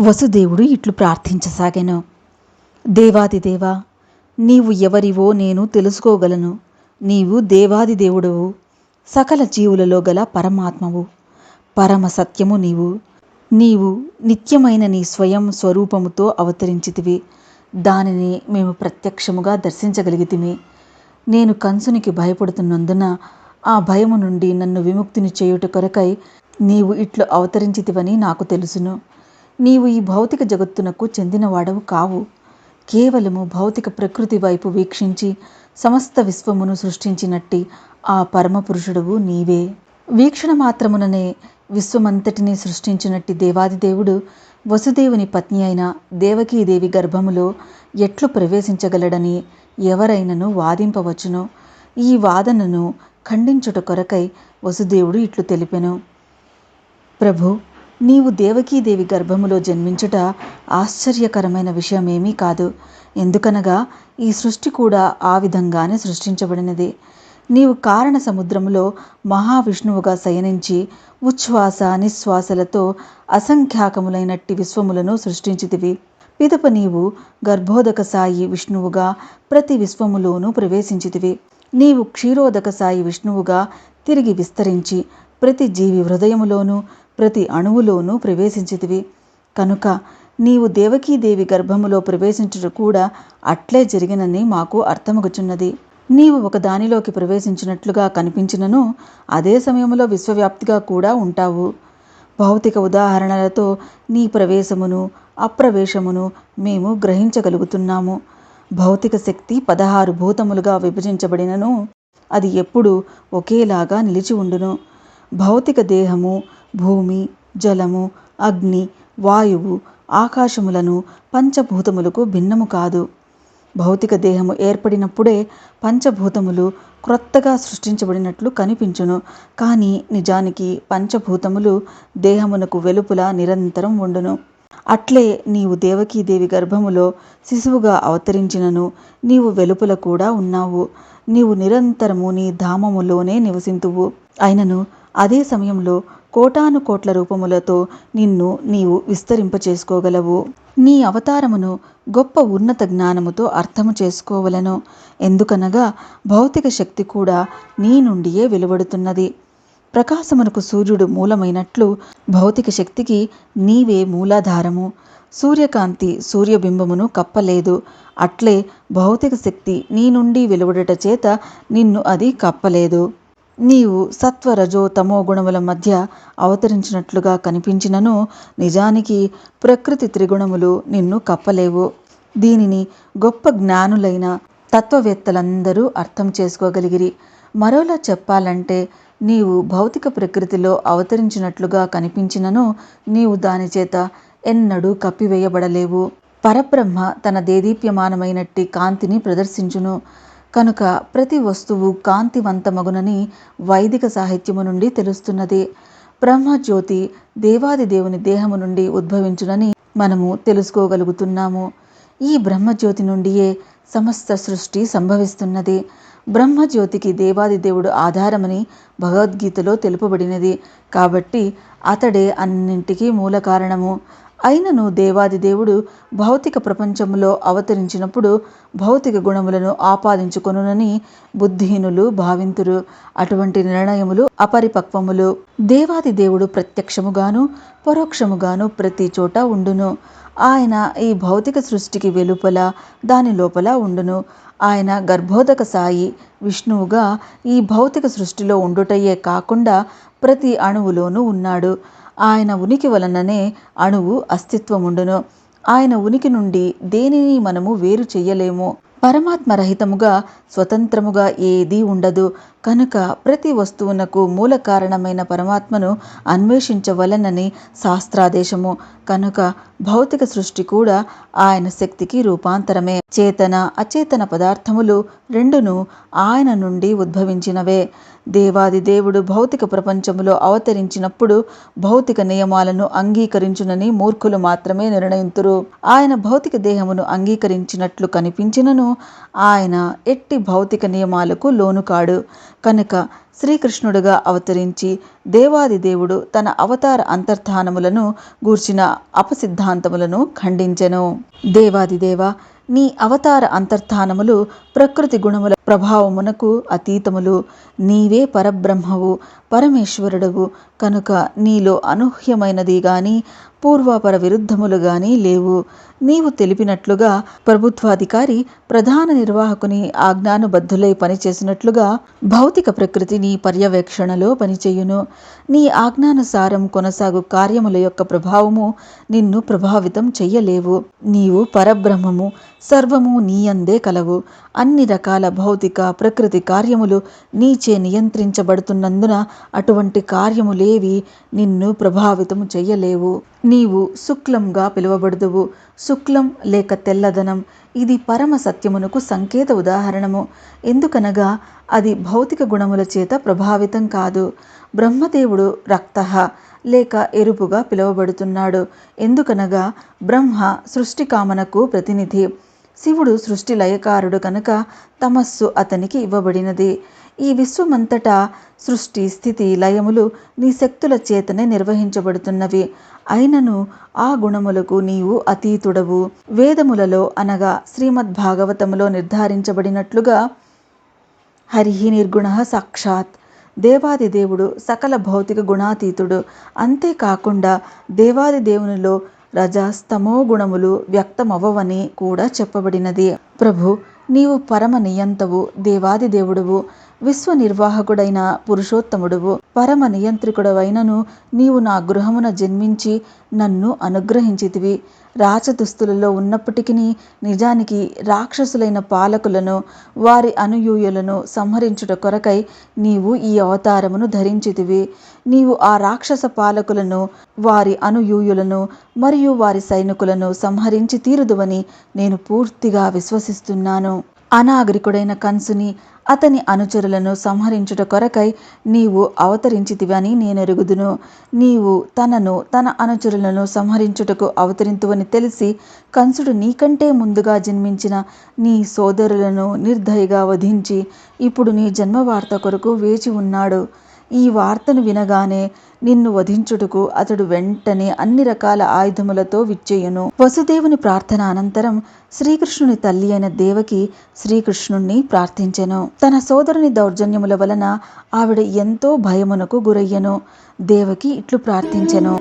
వసుదేవుడు ఇట్లు ప్రార్థించసాగాను. దేవాదిదేవా నీవు ఎవరివో నేను తెలుసుకోగలను. నీవు దేవాది దేవుడవు సకల జీవులలో గల పరమాత్మవు. పరమ సత్యము నీవు. నీవు నిత్యమైన నీ స్వయం స్వరూపముతో అవతరించితివి. దానిని మేము ప్రత్యక్షముగా దర్శించగలిగితిమి. నేను కంసునికి భయపడుతున్నందున ఆ భయము నుండి నన్ను విముక్తిని చేయుట కొరకై నీవు ఇట్లు అవతరించితివని నాకు తెలుసును. నీవు ఈ భౌతిక జగత్తునకు చెందినవాడవు కావు. కేవలము భౌతిక ప్రకృతి వైపు వీక్షించి సమస్త విశ్వమును సృష్టించినట్టి ఆ పరమపురుషుడవు నీవే. వీక్షణ మాత్రముననే విశ్వమంతటిని సృష్టించినట్టి దేవాదిదేవుడు వసుదేవుని పత్ని అయిన దేవకీదేవి గర్భములో ఎట్లు ప్రవేశించగలడని ఎవరైనను వాదింపవచ్చును. ఈ వాదనను ఖండించుట కొరకై వసుదేవుడు ఇట్లు తెలిపెను. ప్రభు నీవు దేవకీదేవి గర్భములో జన్మించుట ఆశ్చర్యకరమైన విషయమేమీ కాదు. ఎందుకనగా ఈ సృష్టి కూడా ఆ విధంగానే సృష్టించబడినది. నీవు కారణ సముద్రములో మహావిష్ణువుగా శయనించి ఉచ్ఛ్వాస నిశ్వాసలతో అసంఖ్యాకములైనట్టి విశ్వములను సృష్టించితివి. పిదప నీవు గర్భోదక సాయి విష్ణువుగా ప్రతి విశ్వములోనూ ప్రవేశించితివి. నీవు క్షీరోదక సాయి విష్ణువుగా తిరిగి విస్తరించి ప్రతి జీవి హృదయములోనూ ప్రతి అణువులోనూ ప్రవేశించితివి. కనుక నీవు దేవకీదేవి గర్భములో ప్రవేశించుట కూడా అట్లే జరిగినని మాకు అర్థమగుచున్నది. నీవు ఒకదానిలోకి ప్రవేశించినట్లుగా కనిపించినను అదే సమయంలో విశ్వవ్యాప్తిగా కూడా ఉంటావు. భౌతిక ఉదాహరణలతో నీ ప్రవేశమును అప్రవేశమును మేము గ్రహించగలుగుతున్నాము. భౌతిక శక్తి పదహారు భూతములుగా విభజించబడినను అది ఎప్పుడు ఒకేలాగా నిలిచి ఉండును. భౌతిక దేహము భూమి జలము అగ్ని వాయువు ఆకాశములను పంచభూతములకు భిన్నము కాదు. భౌతిక దేహము ఏర్పడినప్పుడే పంచభూతములు క్రొత్తగా సృష్టించబడినట్లు కనిపించును. కానీ నిజానికి పంచభూతములు దేహమునకు వెలుపల నిరంతరం ఉండును. అట్లే నీవు దేవకీదేవి గర్భములో శిశువుగా అవతరించినను నీవు వెలుపల కూడా ఉన్నావు. నీవు నిరంతరము నీ ధామములోనే నివసింతువు. అయినను అదే సమయంలో కోటాను కోట్ల రూపములతో నిన్ను నీవు విస్తరింపచేసుకోగలవు. నీ అవతారమును గొప్ప ఉన్నత జ్ఞానముతో అర్థము చేసుకోవలను. ఎందుకనగా భౌతిక శక్తి కూడా నీ నుండియే వెలువడుతున్నది. ప్రకాశమునకు సూర్యుడు మూలమైనట్లు భౌతిక శక్తికి నీవే మూలాధారము. సూర్యకాంతి సూర్యబింబమును కప్పలేదు. అట్లే భౌతిక శక్తి నీ నుండి వెలువడట చేత నిన్ను అది కప్పలేదు. నీవు సత్వరజో తమో గుణముల మధ్య అవతరించినట్లుగా కనిపించినను నిజానికి ప్రకృతి త్రిగుణములు నిన్ను కప్పలేవు. దీనిని గొప్ప జ్ఞానులైన తత్వవేత్తలందరూ అర్థం చేసుకోగలిగిరి. మరోలా చెప్పాలంటే నీవు భౌతిక ప్రకృతిలో అవతరించినట్లుగా కనిపించినను నీవు దాని చేత ఎన్నడూ కప్పివేయబడలేవు. పరబ్రహ్మ తన దేదీప్యమానమైనట్టి కాంతిని ప్రదర్శించును. కనుక ప్రతి వస్తువు కాంతివంతమగునని వైదిక సాహిత్యము నుండి తెలుస్తున్నది. బ్రహ్మజ్యోతి దేవాది దేవుని దేహము నుండి ఉద్భవించునని మనము తెలుసుకోగలుగుతున్నాము. ఈ బ్రహ్మజ్యోతి నుండియే సమస్త సృష్టి సంభవిస్తున్నది. బ్రహ్మజ్యోతికి దేవాది దేవుడు ఆధారమని భగవద్గీతలో తెలుపబడినది. కాబట్టి అతడే అన్నింటికీ మూల కారణము. అయినను దేవాది దేవుడు భౌతిక ప్రపంచంలో అవతరించినప్పుడు భౌతిక గుణములను ఆపాదించుకొనునని బుద్ధిహీనులు భావింతురు. అటువంటి నిర్ణయములు అపరిపక్వములు. దేవాది దేవుడు ప్రత్యక్షముగాను పరోక్షముగాను ప్రతి చోట ఉండును. ఆయన ఈ భౌతిక సృష్టికి వెలుపల దాని లోపల ఉండును. ఆయన గర్భోదక సాయి విష్ణువుగా ఈ భౌతిక సృష్టిలో ఉండుటయే కాకుండా ప్రతి అణువులోనూ ఉన్నాడు. ఆయన ఉనికి వలననే అణువు అస్తిత్వముండును. ఆయన ఉనికి నుండి దేనిని మనము వేరు చెయ్యలేము. పరమాత్మ రహితముగా స్వతంత్రముగా ఏదీ ఉండదు. కనుక ప్రతి వస్తువునకు మూల కారణమైన పరమాత్మను అన్వేషించవలనని శాస్త్రాదేశము. కనుక భౌతిక సృష్టి కూడా ఆయన శక్తికి రూపాంతరమే. చేతన అచేతన పదార్థములు రెండును ఆయన నుండి ఉద్భవించినవే. దేవాది దేవుడు భౌతిక ప్రపంచములో అవతరించినప్పుడు భౌతిక నియమాలను అంగీకరించునని మూర్ఖులు మాత్రమే నిర్ణయింతురు. ఆయన భౌతిక దేహమును అంగీకరించినట్లు కనిపించినను ఆయన ఎట్టి భౌతిక నియమాలకు లోను కాడు కనుక శ్రీకృష్ణుడుగా అవతరించి దేవాది దేవుడు తన అవతార అంతర్ధానములను గూర్చిన అపసిద్ధాంతములను ఖండించెను. దేవాది దేవ నీ అవతార అంతర్ధానములు ప్రకృతి గుణముల ప్రభావమునకు అతీతములు. నీవే పరబ్రహ్మవు పరమేశ్వరుడవు. కనుక నీలో అనూహ్యమైనది గాని పూర్వాపర విరుద్ధములు గాని లేవు. నీవు తెలిపినట్లుగా ప్రభుత్వాధికారి ప్రధాన నిర్వాహకుని ఆజ్ఞానుబద్ధులై పనిచేసినట్లుగా భౌతిక ప్రకృతి నీ పర్యవేక్షణలో పనిచేయును. నీ ఆజ్ఞానుసారం కొనసాగు కార్యముల యొక్క ప్రభావము నిన్ను ప్రభావితం చెయ్యలేవు. నీవు పరబ్రహ్మము సర్వము నీయందే కలవు. అన్ని రకాల భౌతిక ప్రకృతి కార్యములు నీచే నియంత్రించబడుతున్నందున అటువంటి కార్యములేవి నిన్ను ప్రభావితం చెయ్యలేవు. నీవు శుక్లంగా పిలువబడుదువు. శుక్లం లేక తెల్లదనం ఇది పరమ సత్యమునకు సంకేత ఉదాహరణము. ఎందుకనగా అది భౌతిక గుణముల చేత ప్రభావితం కాదు. బ్రహ్మదేవుడు రక్త లేక ఎరుపుగా పిలువబడుతున్నాడు. ఎందుకనగా బ్రహ్మ సృష్టి కామనకు ప్రతినిధి. శివుడు సృష్టి లయకారుడు కనుక తమస్సు అతనికి ఇవ్వబడినది. ఈ విశ్వమంతటా సృష్టి స్థితి లయములు నీ శక్తుల చేతనే నిర్వహించబడుతున్నవి. అయినను ఆ గుణములకు నీవు అతీతుడవు. వేదములలో అనగా శ్రీమద్భాగవతములో నిర్ధారించబడినట్లుగా హరిహి నిర్గుణ సాక్షాత్. దేవాది దేవుడు సకల భౌతిక గుణాతీతుడు. అంతేకాకుండా దేవాది దేవునిలో రజస్తమో గుణములు వ్యక్తమవ్వవని కూడా చెప్పబడినది. ప్రభు నీవు పరమ నియంతవు దేవాది దేవుడువు. విశ్వ నిర్వాహకుడైన పురుషోత్తముడువు పరమ నియంత్రికుడవైనను నీవు నా గృహమున జన్మించి నన్ను అనుగ్రహించితివి. రాచదుస్తులలో ఉన్నప్పటికీ నిజానికి రాక్షసులైన పాలకులను వారి అనుయూయులను సంహరించుట కొరకై నీవు ఈ అవతారమును ధరించితివి. నీవు ఆ రాక్షస పాలకులను వారి అనుయూయులను మరియు వారి సైనికులను సంహరించి తీరుదువని నేను పూర్తిగా విశ్వసిస్తున్నాను. అనాగరికుడైన కంసుని అతని అనుచరులను సంహరించుట కొరకై నీవు అవతరించితివని నేనెరుగుదును. నీవు తనను తన అనుచరులను సంహరించుటకు అవతరింతువని తెలిసి కంసుడు నీకంటే ముందుగా జన్మించిన నీ సోదరులను నిర్దయగా వధించి ఇప్పుడు నీ జన్మవార్త కొరకు వేచి ఉన్నాడు. ఈ వార్తను వినగానే నిన్ను వధించుటకు అతడు వెంటనే అన్ని రకాల ఆయుధములతో విచ్చేయును. వసుదేవుని ప్రార్థన అనంతరం శ్రీకృష్ణుని తల్లి అయిన దేవకి శ్రీకృష్ణుణ్ణి ప్రార్థించెను. తన సోదరుని దౌర్జన్యముల వలన ఆవిడ ఎంతో భయమునకు గురయ్యను. దేవకి ఇట్లు ప్రార్థించెను.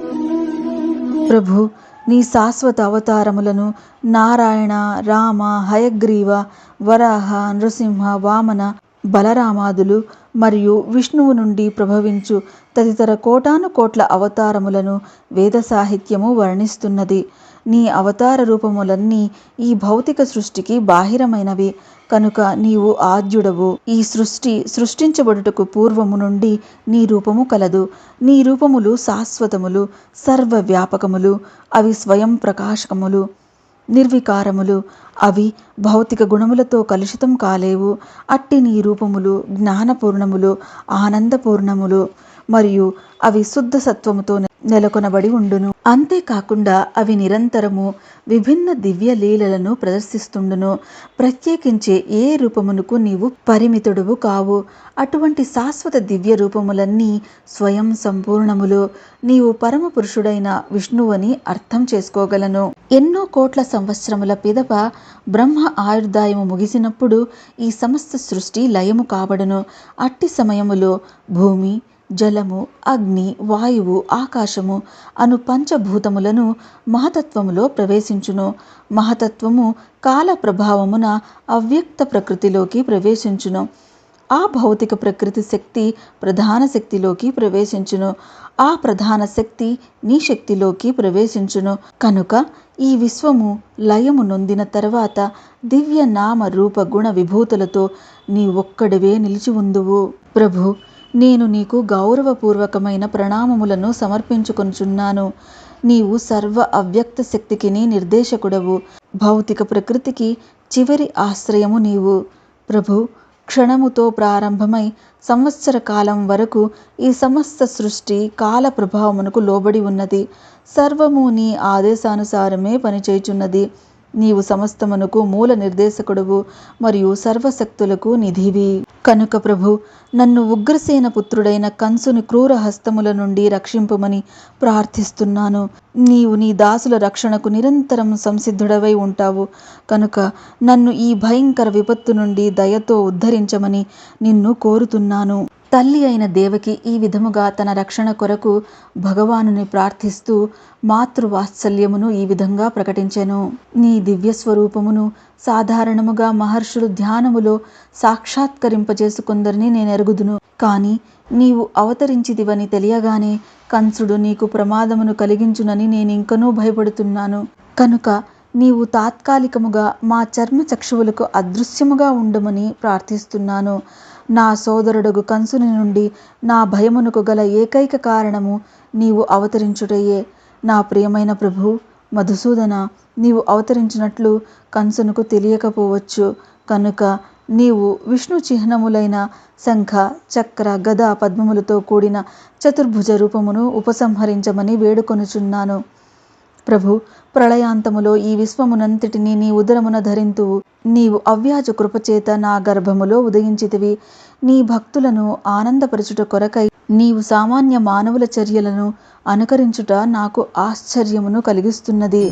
ప్రభు నీ శాశ్వత అవతారములను నారాయణ రామ హయగ్రీవ వరాహ నృసింహ వామన బలరామాదులు మరియు విష్ణువు నుండి ప్రభవించు తదితర కోటాను కోట్ల అవతారములను వేద సాహిత్యము వర్ణిస్తున్నది. నీ అవతార రూపములన్నీ ఈ భౌతిక సృష్టికి బాహిరమైనవి. కనుక నీవు ఆద్యుడవు. ఈ సృష్టి సృష్టించబడుటకు పూర్వము నుండి నీ రూపము కలదు. నీ రూపములు శాశ్వతములు సర్వవ్యాపకములు అవి స్వయం ప్రకాశకములు. నిర్వికారములు. అవి భౌతిక గుణములతో కలుషితం కాలేవు. అట్టి నీ రూపములు జ్ఞానపూర్ణములు ఆనందపూర్ణములు. మరియు అవి శుద్ధ సత్వముతో నెలకొనబడి ఉండును. అంతేకాకుండా అవి నిరంతరము విభిన్న దివ్య లీలలను ప్రదర్శిస్తుండును. ప్రత్యేకించే ఏ రూపమునకు నీవు పరిమితుడువు కావు. అటువంటి శాశ్వత దివ్య రూపములన్నీ స్వయం సంపూర్ణములు. నీవు పరమ పురుషుడైన విష్ణువని అర్థం చేసుకోగలను. ఎన్నో కోట్ల సంవత్సరముల పిదప బ్రహ్మ ఆయుర్దాయము ముగిసినప్పుడు ఈ సమస్త సృష్టి లయము కాబడును. అట్టి సమయములో భూమి జలము అగ్ని వాయువు ఆకాశము అను పంచభూతములను మహతత్వములో ప్రవేశించును. మహతత్వము కాల ప్రభావమున అవ్యక్త ప్రకృతిలోకి ప్రవేశించును. ఆ భౌతిక ప్రకృతి శక్తి ప్రధాన శక్తిలోకి ప్రవేశించును. ఆ ప్రధాన శక్తి నీ శక్తిలోకి ప్రవేశించును. కనుక ఈ విశ్వము లయము నొందిన తర్వాత దివ్య నామ రూప గుణ విభూతులతో నీ ఒక్కడివే నిలిచి ఉందువు. ప్రభు నేను నీకు గౌరవపూర్వకమైన ప్రణామములను సమర్పించుకొనుచున్నాను. నీవు సర్వ అవ్యక్త శక్తికిని నిర్దేశకుడవు. భౌతిక ప్రకృతికి చివరి ఆశ్రయము నీవు. ప్రభు క్షణముతో ప్రారంభమై సంవత్సర కాలం వరకు ఈ సమస్త సృష్టి కాల ప్రభావమునకు లోబడి ఉన్నది. సర్వము నీ ఆదేశానుసారమే పనిచేయుచున్నది. నీవు సమస్తమునకు మూల నిర్దేశకుడవు మరియు సర్వశక్తులకు నిధివి. కనుక ప్రభు నన్ను ఉగ్రసేన పుత్రుడైన కంసుని క్రూర హస్తముల నుండి రక్షింపుమని ప్రార్థిస్తున్నాను. నీవు నీ దాసుల రక్షణకు నిరంతరం సంసిద్ధుడవై ఉంటావు. కనుక నన్ను ఈ భయంకర విపత్తు నుండి దయతో ఉద్ధరించమని నిన్ను కోరుతున్నాను. తల్లి అయిన దేవకి ఈ విధముగా తన రక్షణ కొరకు భగవానుని ప్రార్థిస్తూ మాతృవాత్సల్యమును ఈ విధంగా ప్రకటించెను. నీ దివ్య స్వరూపమును సాధారణముగా మహర్షులు ధ్యానములో సాక్షాత్కరింప నేను నేనెరుగుదును. కానీ నీవు అవతరించిదివని తెలియగానే కంసుడు నీకు ప్రమాదమును కలిగించునని నేనింకనూ భయపడుతున్నాను. కనుక నీవు తాత్కాలికముగా మా చర్మ చక్షువులకు అదృశ్యముగా ఉండమని ప్రార్థిస్తున్నాను. నా సోదరుడగు కంసుని నుండి నా భయమునకు గల ఏకైక కారణము నీవు అవతరించుటయే. నా ప్రియమైన ప్రభు మధుసూదన నీవు అవతరించినట్లు కంసునకు తెలియకపోవచ్చు. కనుక నీవు విష్ణు చిహ్నములైన శంఖ చక్ర గద పద్మములతో కూడిన చతుర్భుజ రూపమును ఉపసంహరించమని వేడుకొనుచున్నాను. ప్రభు ప్రళయాంతములో ఈ విశ్వమునంతటిని నీ ఉదరమున ధరింతువు నీవు అవ్యాజ కృపచేత నా గర్భములో ఉదయించితివి. నీ భక్తులను ఆనందపరచుట కొరకై నీవు సామాన్య మానవుల చర్యలను అనుకరించుట నాకు ఆశ్చర్యమును కలిగిస్తున్నది.